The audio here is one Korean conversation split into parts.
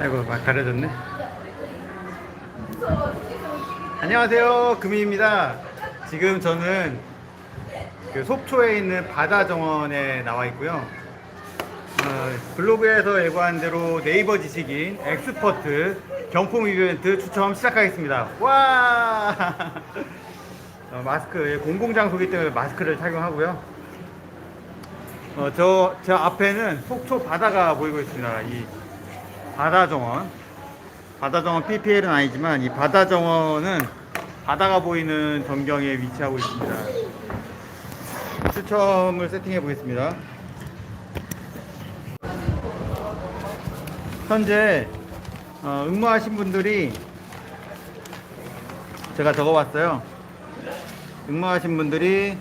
아이고 막 가려졌네. 안녕하세요. 금희입니다. 지금 저는 그 속초에 있는 바다 정원에 나와 있고요. 어, 블로그에서 예고한 대로 네이버 지식인 엑스퍼트 경품 이벤트 추첨 시작하겠습니다. 와! 어, 마스크 공공장소기 때문에 마스크를 착용하고요 어, 저, 저 앞에는 속초 바다가 보이고 있습니다. 이 바다 정원. 바다 정원 PPL은 아니지만 이 바다 정원은 바다가 보이는 전경에 위치하고 있습니다. 추첨을 세팅해 보겠습니다. 현재 어, 응모하신 분들이 제가 적어봤어요. 응모하신 분들이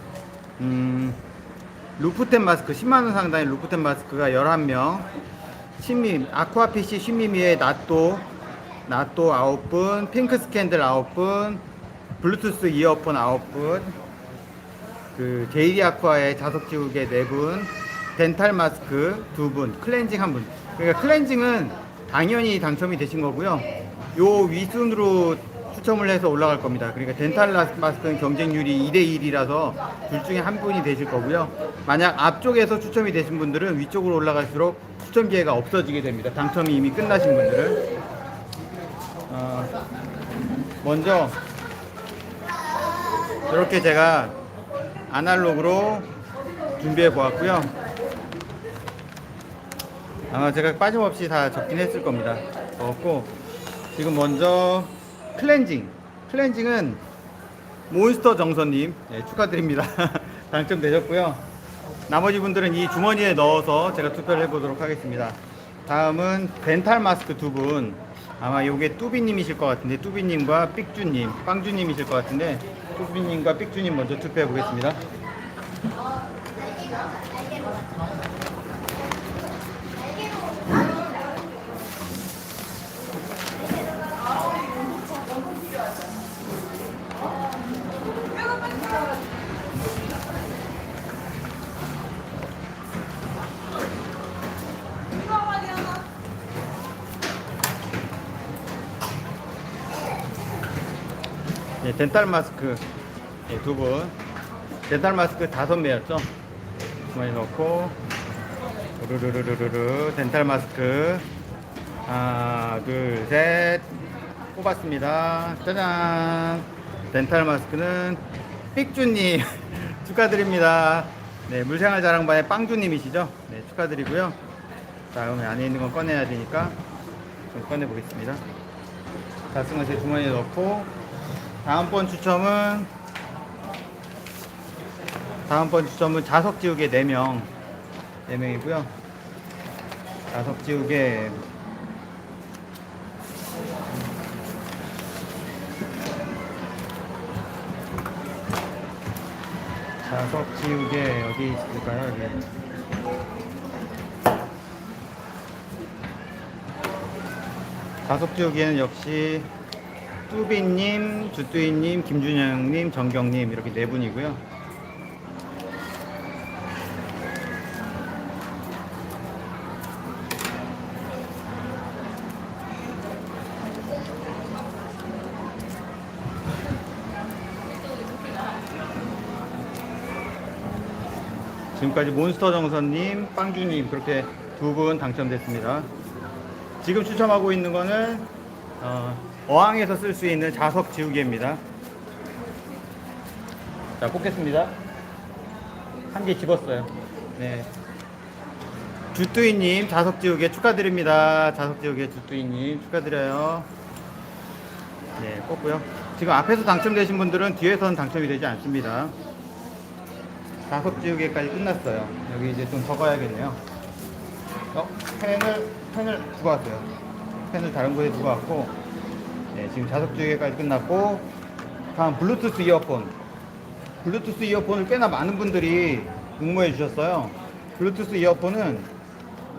음, 루프텐 마스크 10만원 상당의 루프텐 마스크가 11명. 신밈 아쿠아피시 신미미의 나또 나또 9분 핑크 스캔들 9분 블루투스 이어폰 9분 그 제이리 아쿠아의 자석 지우개 4분 덴탈 마스크 2분 클렌징 1분. 그러니까 클렌징은 당연히 당첨이 되신 거고요. 요 위순으로 추첨을 해서 올라갈 겁니다. 그러니까 덴탈 마스크는 경쟁률이 2대1이라서 둘 중에 한 분이 되실 거고요. 만약 앞쪽에서 추첨이 되신 분들은 위쪽으로 올라갈수록 추첨 기회가 없어지게 됩니다. 당첨이 이미 끝나신 분들은. 어, 먼저 이렇게 제가 아날로그로 준비해 보았고요. 아마 제가 빠짐없이 다 적긴 했을 겁니다. 적었고 지금 먼저 클렌징. 클렌징은 몬스터 정선님 네, 축하드립니다. 당첨되셨고요. 나머지 분들은 이 주머니에 넣어서 제가 투표를 해보도록 하겠습니다. 다음은 덴탈 마스크 두 분. 아마 요게 뚜비님이실 것 같은데 뚜비님과 삑주님, 빵주님이실 것 같은데 뚜비님과 삑주님 먼저 투표해 보겠습니다. 예, 덴탈 마스크 예, 두 분. 덴탈 마스크 다섯 매였죠? 주머니 넣고 루루루루루루 덴탈 마스크 하나 둘 셋 뽑았습니다. 짜잔. 덴탈 마스크는 삑주님 축하드립니다. 네, 물생활 자랑반의 빵주님이시죠? 네, 축하드리고요. 다음에 안에 있는 건 꺼내야 되니까 좀 꺼내 보겠습니다. 자, 쓴제 주머니에 넣고 다음번 추첨은 다음번 추첨은 자석 지우개 4명 4명이고요. 자석 지우개. 자석 지우개 어디 있을까요? 여기. 자석 지우개는 역시 뚜비님, 주뚜이님, 김준영님, 정경님 이렇게 네 분이고요. 지금까지 몬스터 정선님, 빵주님 그렇게 두 분 당첨됐습니다. 지금 추첨하고 있는 거는 어, 어항에서 쓸 수 있는 자석 지우개입니다. 자, 뽑겠습니다. 한 개 집었어요. 네. 주뚜이님 자석 지우개 축하드립니다. 자석 지우개 주뚜이님 축하드려요. 네, 뽑고요. 지금 앞에서 당첨되신 분들은 뒤에서는 당첨이 되지 않습니다. 자석 지우개까지 끝났어요. 여기 이제 좀 적어야겠네요. 어, 펜을, 펜을 두고 왔어요. 펜을 다른 곳에 두고 왔고, 네, 지금 자석 지우개까지 끝났고, 다음 블루투스 이어폰. 블루투스 이어폰을 꽤나 많은 분들이 응모해 주셨어요. 블루투스 이어폰은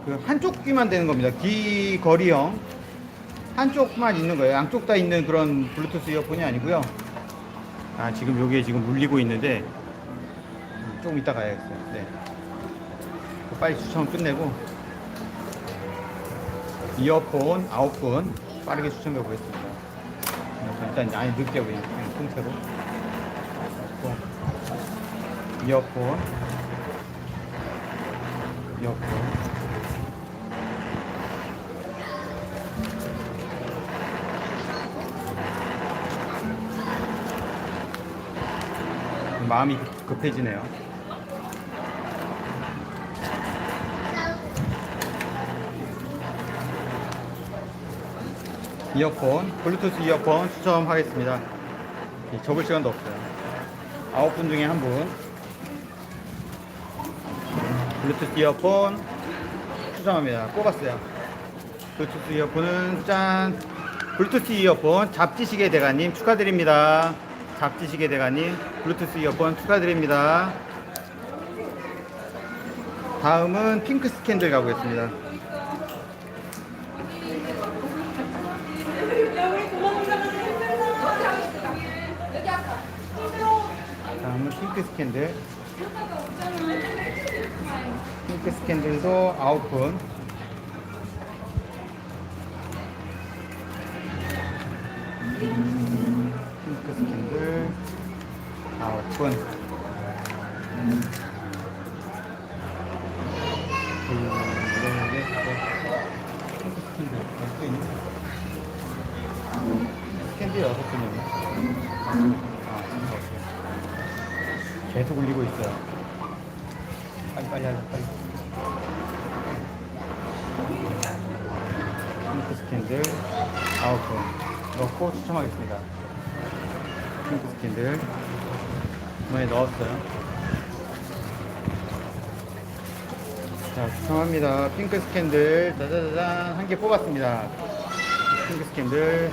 그 한쪽 귀만 되는 겁니다. 귀 거리형. 한쪽만 있는 거예요. 양쪽 다 있는 그런 블루투스 이어폰이 아니고요. 아, 지금 여기에 지금 물리고 있는데, 조금 이따 가야겠어요. 네. 빨리 추첨 끝내고. 이어폰 9분 빠르게 추첨해 보겠습니다. 일단 아니 늦게 그냥, 그냥 통째로. 이어폰. 이어폰. 이어폰. 마음이 급- 급해지네요. 이어폰, 블루투스 이어폰 추첨하겠습니다. 이 접을 시간도 없어요. 아홉 분 중에 한 분. 블루투스 이어폰 추첨합니다. 뽑았어요. 블루투스 이어폰은 짠! 블루투스 이어폰 잡지시계 대가님 축하드립니다. 잡지시계 대가님 블루투스 이어폰 축하드립니다. 다음은 핑크 스캔들 가보겠습니다. 핑크 스캔들. 핑크 스캔들도 아홉 분. 핑크 스캔들 아홉 분. 둘, 넷, 넷. 핑크 스캔들 여섯 개 있네. 스캔들 여섯 분이네. 계속 울리고 있어요. 빨리 빨리 하자 빨리. 핑크 스캔들 아홉 분 넣고 추첨하겠습니다. 핑크 스캔들 이번에 넣었어요. 자 추첨합니다. 핑크 스캔들 짜자자잔 한 개 뽑았습니다. 핑크 스캔들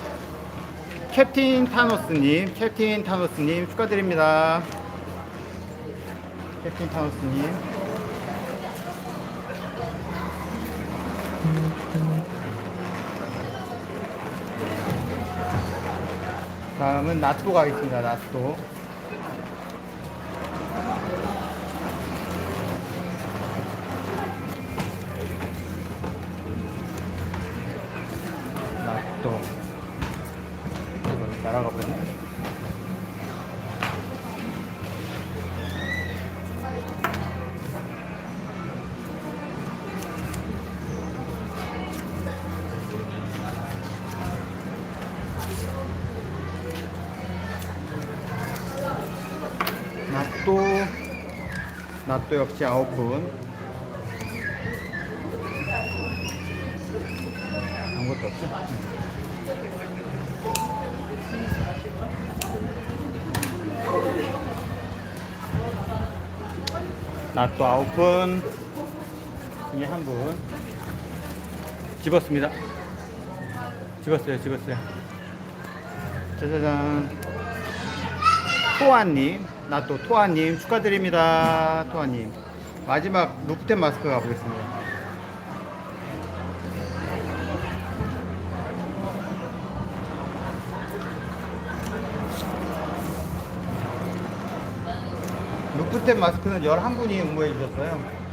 캡틴 타노스님, 캡틴 타노스님 축하드립니다. 캡틴 타노스님. 다음은 나토 가겠습니다. 나토. 나토. 이거 날아가 버렸네. 낫또 역시 아홉 분. 아무것도 없죠? 낫또 아홉 분. 중에 한 분. 집었습니다. 집었어요 집었어요. 짜자잔. 토아님, 나 또 토아님 축하드립니다. 토아님. 마지막 루프텐 마스크 가보겠습니다. 루프텐 마스크는 11분이 응모해 주셨어요.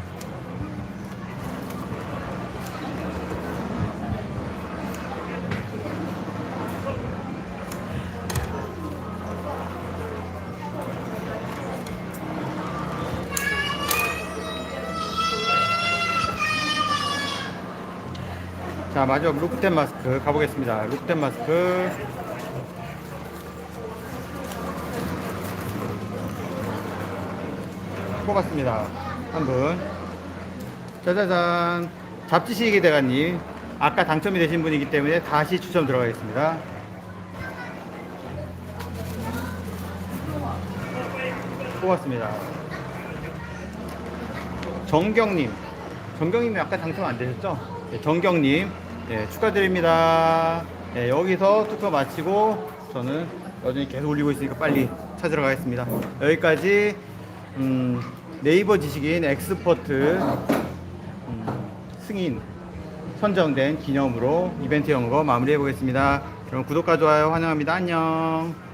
자, 마지막 루프텐 마스크 가보겠습니다. 루프텐 마스크. 뽑았습니다. 한 분. 짜자잔. 잡지시기 대가님. 아까 당첨이 되신 분이기 때문에 다시 추첨 들어가겠습니다. 뽑았습니다. 정경님. 정경님이 아까 당첨 안 되셨죠? 네, 정경님. 네, 축하드립니다. 네, 여기서 투표 마치고 저는 여전히 계속 올리고 있으니까 빨리 찾으러 가겠습니다. 여기까지 음, 네이버 지식인 엑스퍼트 음, 승인 선정된 기념으로 이벤트 연거 마무리해 보겠습니다. 그럼 구독과 좋아요 환영합니다. 안녕.